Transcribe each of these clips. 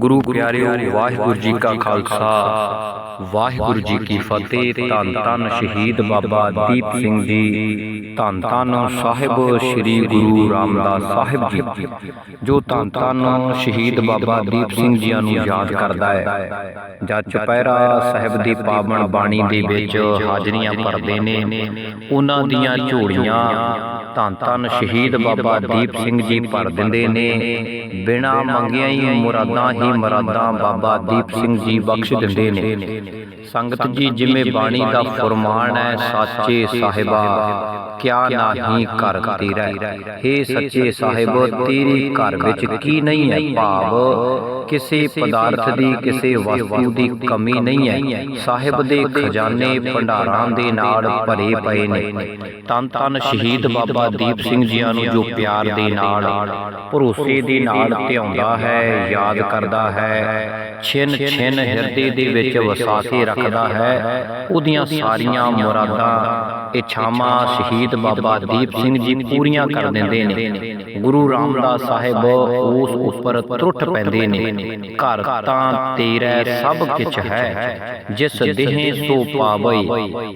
ਗੁਰੂ ਪਿਆਰਿਓ, ਵਾਹਿਗੁਰੂ ਜੀ ਕਾ ਖਾਲਸਾ। ਵਾਹਿਗੁਰੂ ਜੀ ਕੀ ਫਤਿਹ। ਧੰਨ ਧੰਨ ਸ਼ਹੀਦ ਬਾਬਾ ਦੀਪ ਸਿੰਘ ਜੀ। ਧੰਨ ਧੰਨ ਸਾਹਿਬ ਸ੍ਰੀ ਗੁਰੂ ਰਾਮਦਾਸ ਸਾਹਿਬ ਜੀ, ਜੋ ਧੰਨ ਧੰਨ ਸ਼ਹੀਦ ਬਾਬਾ ਦੀਪ ਸਿੰਘ ਜੀਆਂ ਨੂੰ ਯਾਦ ਕਰਦਾ ਹੈ। ਜਦ ਚੁਪਹਿਰਾ ਸਾਹਿਬ ਦੀ ਪਾਵਨ ਬਾਣੀ ਦੇ ਵਿੱਚ ਹਾਜ਼ਰੀਆਂ ਭਰਦੇ ਨੇ, ਉਹਨਾਂ ਦੀਆਂ ਝੋਲੀਆਂ ਧੰਨ ਧੰਨ ਸ਼ਹੀਦ ਬਾਬਾ ਦੀਪ ਸਿੰਘ ਜੀ ਭਰ ਦਿੰਦੇ ਨੇ। ਬਿਨਾ ਮੰਗਿਆ ਹੀ ਮੁਰਾਦਾਂ ਹੀ ਮਰਾਦਾਂ, ਬਾਬਾ ਦੀਪ ਸਿੰਘ ਜੀ ਬਖਸ਼ ਦਿੰਦੇ ਨੇ। ਸੰਗਤ ਜੀ, ਜਿਵੇਂ ਬਾਣੀ ਦਾ ਫਰਮਾਨ ਹੈ, ਸਾਚੇ ਸਾਹਿਬਾ, ਕਿਆ ਨਾਹੀ ਘਰ ਤੇਰਾ ਹੇ ਸੱਚੇ ਸਾਹਿਬ, ਤੇਰੀ ਘਰ ਵਿੱਚ ਕੀ ਨਹੀਂ ਹੈ ਭਾਵ? ਕਿਸੇ ਪਦਾਰਥ ਦੀ ਕਿਸੇ ਵਸਤੂ ਦੀ ਕਮੀ ਨਹੀਂ ਹੈ। ਸਾਹਿਬ ਦੇ ਖਜ਼ਾਨੇ ਭੰਡਾਰਾਂ ਦੇ ਨਾਲ ਭਰੇ ਪਏ ਨੇ। ਤਨ ਤਨ ਸ਼ਹੀਦ ਬਾਬਾ ਦੀਪ ਸਿੰਘ ਜੀਆਂ ਨੂੰ ਜੋ ਪਿਆਰ ਦੇ ਨਾਲ ਭਰੋਸੇ ਦੇ ਨਾਲ ਧਿਆਉਂਦਾ ਹੈ ਯਾਦ ਕਰਦਾ ਹੈ ਛਿਨ ਛਿਨ ਹਿਰਦੇ ਦੇ ਵਿੱਚ ਵਸਾ ਕੇ ਰੱਖਦਾ ਹੈ। ਉਹਦੀਆਂ ਸਾਰੀਆਂ ਮੁਰਾਦਾਂ ਇੱਛਾਵਾਂ ਸ਼ਹੀਦ ਬਾਬਾ ਦੀਪ ਸਿੰਘ ਜੀ ਪੂਰੀਆਂ ਕਰ ਦਿੰਦੇ ਨੇ। ਗੁਰੂ ਰਾਮਦਾਸ ਸਾਹਿਬ ਉਸ ਉੱਪਰ ਟੁੱਟ ਪੈਂਦੇ ਨੇ। ਘਰ ਤਾਂ ਤੇਰਾ ਸਭ ਕੁਝ ਹੈ ਜਿਸ ਦੇਹ ਸੋ ਪਾਵਈ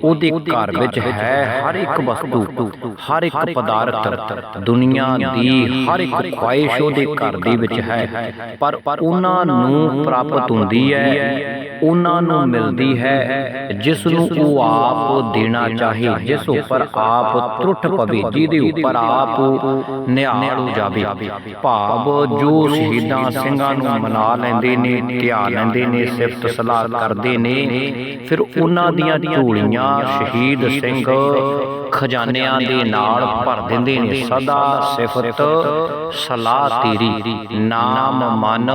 ਉਹਦੇ ਘਰ ਵਿੱਚ ਹੈ ਹਰ ਇੱਕ ਵਸਤੂ ਹਰ ਇੱਕ ਪਦਾਰਥ। ਦੁਨੀਆ ਦੀ ਹਰ ਇੱਕ ਖੁਆਇਸ਼ ਉਹਦੇ ਘਰ ਦੇ ਵਿੱਚ ਹੈ। ਪਰ ਉਹਨਾਂ ਨੂੰ ਪ੍ਰਾਪਤ ਹੁੰਦੀ ਹੈ ਉਹਨਾਂ ਨੂੰ ਮਿਲਦੀ ਹੈ ਜਿਸ ਨੂੰ ਉਹ ਆਪ ਦੇਣਾ ਚਾਹੇ ਜਿਸ ਉੱਪਰ ਆਪ ਟੁੱਟ ਪਵੇ ਜਿਹਦੇ ਉੱਪਰ ਆਪ ਨਿਹਾਲ ਹੋ ਜਾਵੇ। ਭਾਵ ਜੋ ਸ਼ਹੀਦਾਂ ਸਿੰਘਾਂ ਨੂੰ ਮਨਾ ਲੈਂਦੇ ਨੇ, ਧਿਆ ਲੈਂਦੇ ਨੇ, ਸਿਫਤ ਸਲਾਹ ਕਰਦੇ ਨੇ। ਫਿਰ ਉਹਨਾਂ ਦੀਆਂ ਝੋਲੀਆਂ ਸ਼ਹੀਦ ਸਿੰਘ ਖਜ਼ਾਨਿਆਂ ਦੇ ਨਾਲ ਭਰ ਦਿੰਦੇ ਨੇ। ਸਦਾ ਸਿਫਤ ਸਲਾਹ ਤੇਰੀ, ਨਾਮ ਮਨ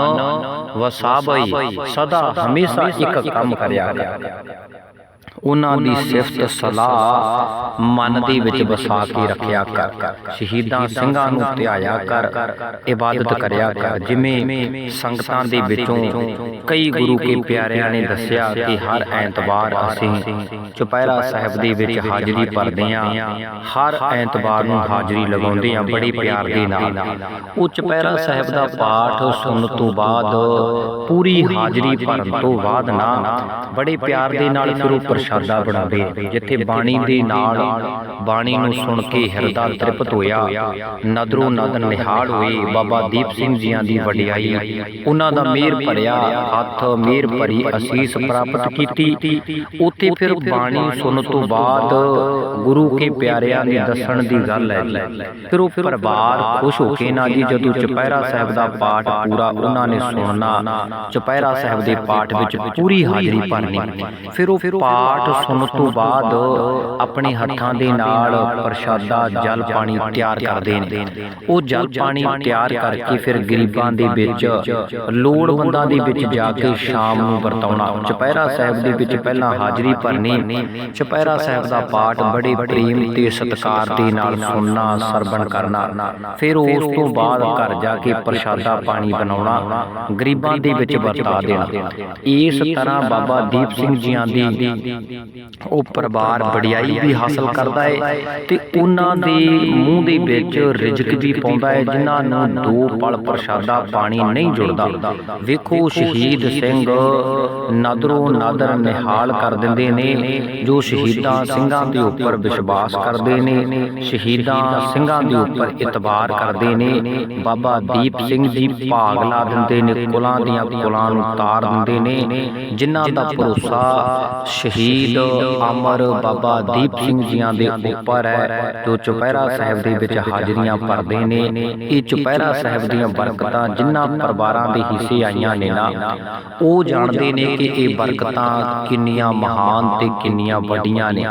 ਵਸਾਬਈ। ਸਦਾ ਹਮੇਸ਼ਾ ਇੱਕ ਕੰਮ ਕਰਿਆ ਕਰ ਉਹਨਾਂ ਦੀ ਸਿਫਤ ਸਲਾਹ ਮਨ ਦੇ ਵਿੱਚ ਵਸਾ ਕੇ ਰੱਖਿਆ ਕਰ। ਸ਼ਹੀਦਾਂ ਸਿੰਘਾਂ ਨੂੰ ਧਿਆਇਆ ਕਰ। ਇਬਾਦਤ ਕਰਿਆ ਕਰ। ਜਿਵੇਂ ਸੰਗਤਾਂ ਦੇ ਵਿੱਚੋਂ ਕਈ ਗੁਰੂ ਕੇ ਪਿਆਰਿਆਂ ਨੇ ਦੱਸਿਆ ਕਿ ਹਰ ਐਤਵਾਰ ਅਸੀਂ ਚੁਪਹਿਰਾ ਸਾਹਿਬ ਦੇ ਵਿੱਚ ਹਾਜ਼ਰੀ ਭਰਦੇ ਆਂ ਹਰ ਐਤਵਾਰ ਨੂੰ ਹਾਜ਼ਰੀ ਲਗਾਉਂਦੇ ਆਂ ਬੜੇ ਪਿਆਰ ਦੇ ਨਾਲ। ਉਹ ਚੁਪਹਿਰਾ ਸਾਹਿਬ ਦਾ ਪਾਠ ਸੁਣਨ ਤੋਂ ਬਾਅਦ ਪੂਰੀ ਹਾਜ਼ਰੀ ਭਰਨ ਤੋਂ ਬਾਅਦ ਨਾ ਬੜੇ ਪਿਆਰ ਦੇ ਨਾਲ ਫਿਰ ਉਹ ਪ੍ਰਸ਼ਾਦਾ ਬਣਾਵੇ, ਜਿੱਥੇ ਬਾਣੀ ਦੇ ਨਾਲ ਬਾਣੀ ਨੂੰ ਸੁਣ ਕੇ ਹਿਰਦਾ ਤ੍ਰਿਪਤ ਹੋਇਆ। ਨਦਰੋਂ ਨਦ ਨਿਹਾਲ ਹੋਏ ਬਾਬਾ ਦੀਪ ਸਿੰਘ ਜੀਆਂ ਦੀ ਵਡਿਆਈ। ਉਹਨਾਂ ਦਾ ਮੇਰ ਭਰਿਆ, ਹੱਥ ਮੇਰ ਭਰੀ ਅਸੀਸ ਪ੍ਰਾਪਤ ਕੀਤੀ। ਉੱਥੇ ਫਿਰ ਬਾਣੀ ਸੁਣ ਤੋਂ ਬਾਅਦ ਗੁਰੂ ਕੇ ਪਿਆਰਿਆਂ ਦੇ ਦੱਸਣ ਦੀ ਗੱਲ ਹੈ ਫਿਰ ਉਹ ਪਰਿਵਾਰ ਖੁਸ਼ ਹੋ ਕੇ ਨਾ ਜੀ, ਜਦੋਂ ਚੁਪਹਿਰਾ ਸਾਹਿਬ ਦਾ ਪਾਠ ਪੂਰਾ ਉਹਨਾਂ ਨੇ ਸੁਣਨਾ, ਚੁਪਹਿਰਾ ਸਾਹਿਬ ਦੇ ਪਾਠ ਵਿੱਚ ਪੂਰੀ ਹਾਜ਼ਰੀ ਭਰਨੀ। ਫਿਰ ਉਹ ਪਾਠ ਸੁਣਨ ਤੋਂ ਬਾਅਦ ਆਪਣੇ ਹੱਥਾਂ ਦੇ ਨਾਲ ਪ੍ਰਸ਼ਾਦਾ ਜਲ ਪਾਣੀ ਤਿਆਰ ਕਰਦੇ ਨੇ। ਉਹ ਜਲ ਪਾਣੀ ਤਿਆਰ ਕਰਕੇ ਫਿਰ ਗਰੀਬਾਂ ਦੇ ਵਿੱਚ ਲੋੜਵੰਦਾਂ ਦੇ ਵਿੱਚ ਜਾ ਕੇ ਸ਼ਾਮ ਨੂੰ ਵਰਤਾਉਣਾ। ਚੁਪਹਿਰਾ ਸਾਹਿਬ ਦੇ ਵਿੱਚ ਪਹਿਲਾਂ ਹਾਜ਼ਰੀ ਭਰਨੀ। ਚੁਪਹਿਰਾ ਸਾਹਿਬ ਦਾ ਪਾਠ ਬੜੇ ਪ੍ਰੇਮ ਤੇ ਸਤਿਕਾਰ ਦੇ ਨਾਲ ਸੁਣਨਾ ਸਰਵਣ ਕਰਨਾ। ਫਿਰ ਉਸ ਤੋਂ ਬਾਅਦ ਘਰ ਜਾ ਕੇ ਪ੍ਰਸ਼ਾਦਾ ਪਾਣੀ ਬਣਾਉਣਾ ਗਰੀਬਾਂ ਦੇ ਵਿੱਚ ਵਰਤਾ ਦੇਣਾ। ਇਸ ਤਰ੍ਹਾਂ ਬਾਬਾ ਦੀਪ ਸਿੰਘ ਜੀਆਂ ਦੀ ਉਹ ਪਰਿਵਾਰ ਵਡਿਆਈ ਵੀ ਹਾਸਲ ਕਰਦਾ ਹੈ ਤੇ ਉਹਨਾਂ ਦੇ ਮੂੰਹ ਦੇ ਵਿੱਚ ਰਿਜ਼ਕ ਵੀ ਪਾਉਂਦਾ ਹੈ ਜਿਨ੍ਹਾਂ ਨੂੰ ਦੋ ਪਲ ਪ੍ਰਸ਼ਾਦਾ ਪਾਣੀ ਨਹੀਂ ਜੁੜਦਾ। ਵੇਖੋ ਸ਼ਹੀਦ ਸਿੰਘ ਨਦਰੋਂ ਨਦਰ ਨਿਹਾਲ ਕਰ ਦਿੰਦੇ ਨੇ ਜੋ ਸ਼ਹੀਦਾਂ ਸਿੰਘਾਂ ਦੇ ਉੱਪਰ ਵਿਸ਼ਵਾਸ ਕਰਦੇ ਨੇ ਸ਼ਹੀਦਾਂ ਸਿੰਘਾਂ ਦੇ ਉੱਪਰ ਇਤਬਾਰ ਕਰਦੇ ਨੇ। ਬਾਬਾ ਦੀਪ ਸਿੰਘ ਜੀ ਭਾਗ ਲਾ ਦਿੰਦੇ ਨੇ ਕੁਲਾਂ ਦੀਆਂ ਕੁਲਾਂ ਨੂੰ ਤਾਰ ਦਿੰਦੇ ਨੇ ਜਿਨ੍ਹਾਂ ਦਾ ਭਰੋਸਾ ਸ਼ਹੀਦ ਅਮਰ ਬਾਬਾ ਦੀਪ ਸਿੰਘ ਜੀਆਂ ਦੇ ਉੱਪਰ ਹੈ, ਜੋ ਚੁਪਹਿਰਾ ਸਾਹਿਬ ਦੇ ਵਿੱਚ ਹਾਜ਼ਰੀਆਂ ਭਰਦੇ ਨੇ। ਇਹ ਚੁਪਹਿਰਾ ਸਾਹਿਬ ਦੀਆਂ ਬਰਕਤਾਂ ਜਿਨ੍ਹਾਂ ਪਰਿਵਾਰਾਂ ਦੇ ਹਿੱਸੇ ਆਈਆਂ ਨੇ ਨਾ, ਉਹ ਜਾਣਦੇ ਨੇ ਕਿ ਇਹ ਬਰਕਤਾਂ ਕਿੰਨੀਆਂ ਮਹਾਨ ਤੇ ਕਿੰਨੀਆਂ ਵੱਡੀਆਂ ਨੇ,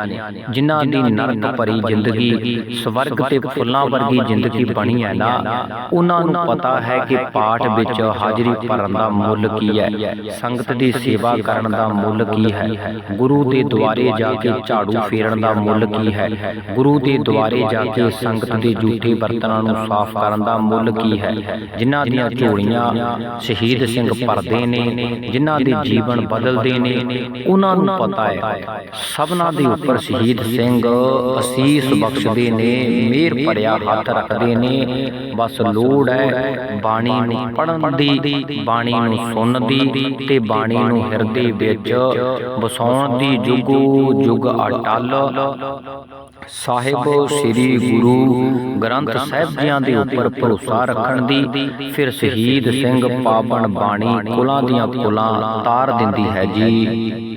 ਜਿਨ੍ਹਾਂ ਦੀ ਨਰਕ ਭਰੀ ਜ਼ਿੰਦਗੀ, ਸਵਰਗ ਤੇ ਫੁੱਲਾਂ ਵਰਗੀ ਜ਼ਿੰਦਗੀ ਬਣੀ ਹੈ ਨਾ। ਉਹਨਾਂ ਨੂੰ ਪਤਾ ਹੈ ਕਿ ਪਾਠ ਵਿੱਚ ਹਾਜ਼ਰੀ ਭਰਨ ਦਾ ਮੁੱਲ ਕੀ ਹੈ, ਸੰਗਤ ਦੀ ਸੇਵਾ ਕਰਨ ਦਾ ਮੁੱਲ ਕੀ ਹੈ, ਗੁਰੂ ਦੇ ਦੁਆਰੇ ਜਾ ਕੇ ਝਾੜੂ ਫੇਰਨ ਦਾ ਮੁੱਲ ਕੀ ਹੈ? ਗੁਰੂ ਦੇ ਦੁਆਰੇ ਜਾ ਕੇ ਸੰਗਤ ਦੇ ਝੂਠੇ ਬਰਤਨਾਂ ਨੂੰ ਸਾਫ਼ ਕਰਨ ਦਾ ਮੁੱਲ ਕੀ ਹੈ? ਜਿਨ੍ਹਾਂ ਦੀਆਂ ਝੋਲੀਆਂ ਸ਼ਹੀਦ ਸਿੰਘ ਭਰਦੇ ਨੇ, ਜਿਨ੍ਹਾਂ ਦੇ ਜੀਵਨ ਬਦਲਦੇ ਨੇ, ਉਹਨਾਂ ਨੂੰ ਪਤਾ ਹੈ, ਸਭਨਾਂ ਦੇ ਉੱਪਰ ਸ਼ਹੀਦ ਸਿੰਘ ਅਸੀਸ ਬਖਸ਼ਦੇ ਨੇ ਮਿਹਰ ਭਰਿਆ ਹੱਥ ਰੱਖਦੇ ਨੇ, ਬਸ ਲੋੜ ਹੈ ਬਾਣੀ ਨੂੰ ਪੜਨ ਦੀ, ਬਾਣੀ ਨੂੰ ਸੁਣਨ ਦੀ ਤੇ ਬਾਣੀ ਨੂੰ ਹਿਰਦੇ ਵਿੱਚ ਵਸਾਉਣ ਦੀ ਜੁਗੋ ਜੁਗ ਅਟਲ। ਸਾਹਿਬ ਸ੍ਰੀ ਗੁਰੂ ਗ੍ਰੰਥ ਸਾਹਿਬ ਜੀਆਂ ਦੇ ਉੱਪਰ ਭਰੋਸਾ ਰੱਖਣ ਦੀ, ਫਿਰ ਸ਼ਹੀਦ ਸਿੰਘ ਪਾਵਨ ਬਾਣੀ ਕੁਲਾਂ ਦੀਆਂ ਕੁਲਾਂ ਤਾਰ ਦਿੰਦੀ ਹੈ ਜੀ।